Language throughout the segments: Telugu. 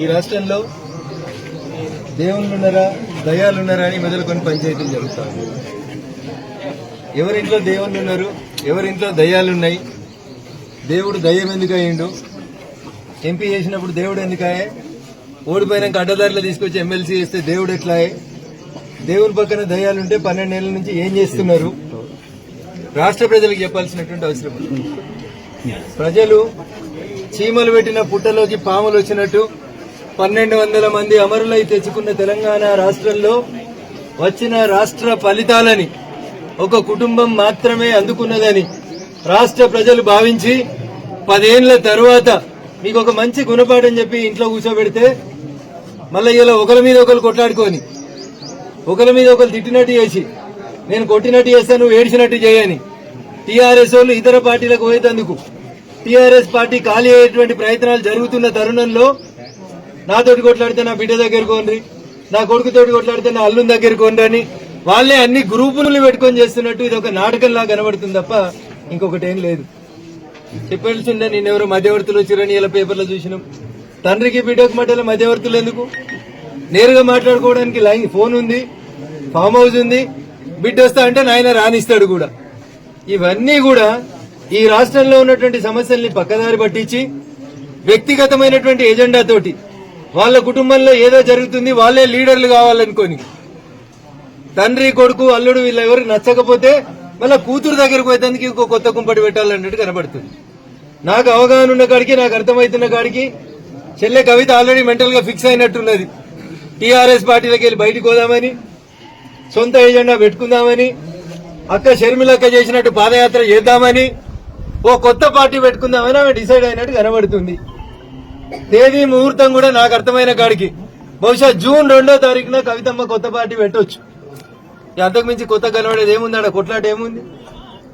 ఈ రాష్ట్రంలో దేవుళ్ళున్నారా ఉన్నారా అని మొదలుకొని పంచాయతీలు జరుగుతాయి. ఎవరింట్లో దేవుళ్ళు ఉన్నారు ఎవరింట్లో దయాలున్నాయి దేవుడు దయ్యం ఎందుకు అయ్యిండు? ఎంపీ చేసినప్పుడు దేవుడు ఎందుకాయే? ఓడిపోయినాక అడ్డదారిలో తీసుకొచ్చి ఎమ్మెల్సీ చేస్తే దేవుడు ఎట్లాయే? దేవుని పక్కన దయాలుంటే పన్నెండేళ్ళ నుంచి ఏం చేస్తున్నారు? రాష్ట్ర ప్రజలకు చెప్పాల్సినటువంటి అవసరం ప్రజలు చీమలు పెట్టిన పుట్టలోకి పాములు వచ్చినట్టు పన్నెండు వందల మంది అమరులై తెచ్చుకున్న తెలంగాణ రాష్ట్రంలో వచ్చిన రాష్ట్ర ఫలితాలని ఒక కుటుంబం మాత్రమే అందుకున్నదని రాష్ట్ర ప్రజలు భావించి పదేళ్ళ తర్వాత మీకు ఒక మంచి గుణపాఠం చెప్పి ఇంట్లో కూర్చోబెడితే మళ్ళీ ఇలా ఒకరి మీద ఒకరు కొట్లాడుకొని ఒకరి మీద ఒకరు తిట్టినట్టు చేసి నేను కొట్టినట్టు చేస్తే నువ్వు ఏడిచినట్టు చేయని టీఆర్ఎస్ వాళ్ళు ఇతర పార్టీలకు పోయేటందుకు టీఆర్ఎస్ పార్టీ ఖాళీ అయ్యేటువంటి ప్రయత్నాలు జరుగుతున్న తరుణంలో నాతోటి కొట్లాడితే నా బిడ్డ దగ్గర కోండి నా కొడుకుతోటి కొట్లాడితే నా అల్లుని దగ్గర కోండి అని. వాళ్ళే అన్ని గ్రూపులు పెట్టుకొని చేస్తున్నట్టు ఇది ఒక నాటకంలా కనబడుతుంది తప్ప ఇంకొకటి ఏం లేదు. చెప్పాల్సిందే నేనెవరో మధ్యవర్తులు వచ్చిరని ఇలా పేపర్లో చూసినాం. తండ్రికి బిడ్డకు మధ్యలో మధ్యవర్తులు ఎందుకు? నేరుగా మాట్లాడుకోవడానికి లైన్ ఫోన్ ఉంది ఫామ్ హౌస్ ఉంది. బిడ్డ వస్తా అంటే నాయన రానిస్తాడు కూడా. ఇవన్నీ కూడా ఈ రాష్ట్రంలో ఉన్నటువంటి సమస్యల్ని పక్కదారి పట్టించి వ్యక్తిగతమైనటువంటి ఎజెండాతోటి వాళ్ళ కుటుంబంలో ఏదో జరుగుతుంది వాళ్ళే లీడర్లు కావాలనుకోని. తండ్రి కొడుకు అల్లుడు వీళ్ళెవరు నచ్చకపోతే మళ్ళీ కూతురు దగ్గరకు పోయేందుకు ఇంకో కొత్త కుంపటి పెట్టాలన్నట్టు కనబడుతుంది. నాకు అవగాహన ఉన్న కాడికి నాకు అర్థమవుతున్న కాడికి చెల్లె కవిత ఆల్రెడీ మెంటల్గా ఫిక్స్ అయినట్టున్నది. టీఆర్ఎస్ పార్టీలోకి వెళ్ళి బయటకు పోదామని సొంత ఏజెండా పెట్టుకుందామని అక్క షర్మిలక్క చేసినట్టు పాదయాత్ర చేద్దామని ఓ కొత్త పార్టీ పెట్టుకుందామని ఆమె డిసైడ్ అయినట్టు కనబడుతుంది. తేదీ ముహూర్తం కూడా నాకు అర్థమైన కాడికి. బహుశా జూన్ రెండో తారీఖున కవితమ్మ కొత్త పార్టీ పెట్టొచ్చు. అంతకు మించి కొత్త కనబడేది ఏముంది? ఆడ కొట్లాట ఏముంది?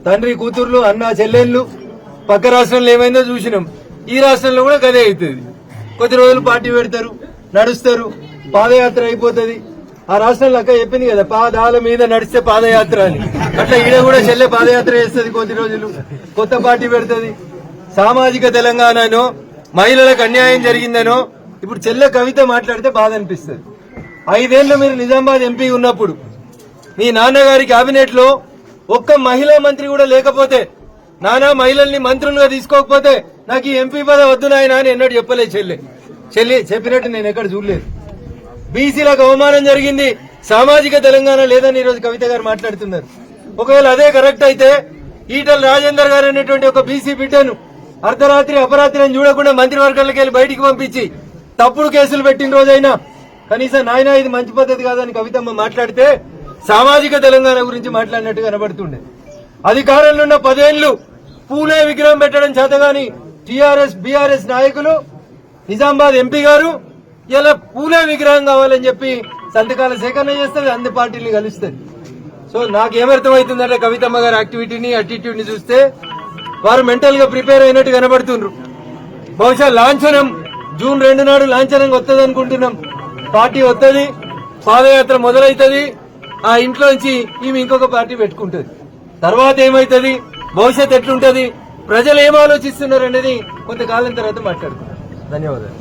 తండ్రి కూతుర్లు అన్న చెల్లెళ్ళు పక్క రాష్ట్రంలో ఏమైందో చూసినాం. ఈ రాష్ట్రంలో కూడా గదే అవుతుంది. కొద్ది రోజులు పార్టీ పెడతారు నడుస్తారు పాదయాత్ర అయిపోతుంది. ఆ రాష్ట్రంలో అక్క చెప్పింది కదా పాదాల మీద నడిస్తే పాదయాత్ర అని. అట్లా ఈడ కూడా చెల్లె పాదయాత్ర చేస్తుంది కొద్ది రోజులు. కొత్త పార్టీ పెడుతుంది. సామాజిక తెలంగాణను మహిళలకు అన్యాయం జరిగిందనో ఇప్పుడు చెల్లె కవిత మాట్లాడితే బాధ అనిపిస్తుంది. ఐదేళ్ళు మీరు నిజామాబాద్ ఎంపీ ఉన్నప్పుడు మీ నాన్నగారి కేబినెట్లో ఒక్క మహిళా మంత్రి కూడా లేకపోతే నానా మహిళల్ని మంత్రులుగా తీసుకోకపోతే నాకు ఈ ఎంపీ పదవి వద్దు నాయన అని ఎన్నడూ చెప్పలేదు చెల్లె. చెల్లి చెప్పినట్టు నేను ఎక్కడ చూడలేదు. బీసీలకు అవమానం జరిగింది సామాజిక తెలంగాణ లేదని ఈరోజు కవిత గారు మాట్లాడుతున్నారు. ఒకవేళ అదే కరెక్ట్ అయితే ఈటల రాజేందర్ గారు అనేటువంటి ఒక బీసీ బిడ్డను అర్ధరాత్రి అపరాత్రి అని చూడకుండా మంత్రివర్గాలకు వెళ్ళి బయటికి పంపించి తప్పుడు కేసులు పెట్టిన రోజైనా కనీసం నాయన ఇది మంచి పద్ధతి కాదని కవితమ్మ మాట్లాడితే సామాజిక తెలంగాణ గురించి మాట్లాడినట్టు కనబడుతుండే. అధికారంలో ఉన్న పదేళ్ళు పూలే విగ్రహం పెట్టడం చేతగాని టీఆర్ఎస్ బీఆర్ఎస్ నాయకులు నిజామాబాద్ ఎంపీ గారు ఇలా పూలే విగ్రహం కావాలని చెప్పి సంతకాల సేకరణ చేస్తుంది అన్ని పార్టీలు కలుస్తుంది సో నాకేమర్థమవుతుందంటే కవితమ్మ గారి యాక్టివిటీని అటిట్యూడ్ని చూస్తే వారు మెంటల్గా ప్రిపేర్ అయినట్టు కనబడుతుండ్రు. బహుశా లాంఛనం జూన్ రెండు నాడు లాంఛనంగా వస్తుంది అనుకుంటున్నాం. పార్టీ వస్తుంది పాదయాత్ర మొదలవుతుంది ఆ ఇంట్లోంచి ఈమె ఇంకొక పార్టీ పెట్టుకుంటుంది. తర్వాత ఏమవుతుంది భవిష్యత్ ఎట్లుంటది ప్రజలు ఏం ఆలోచిస్తున్నారు అనేది కొంతకాలం తర్వాత మాట్లాడుకుంటాం ధన్యవాదాలు.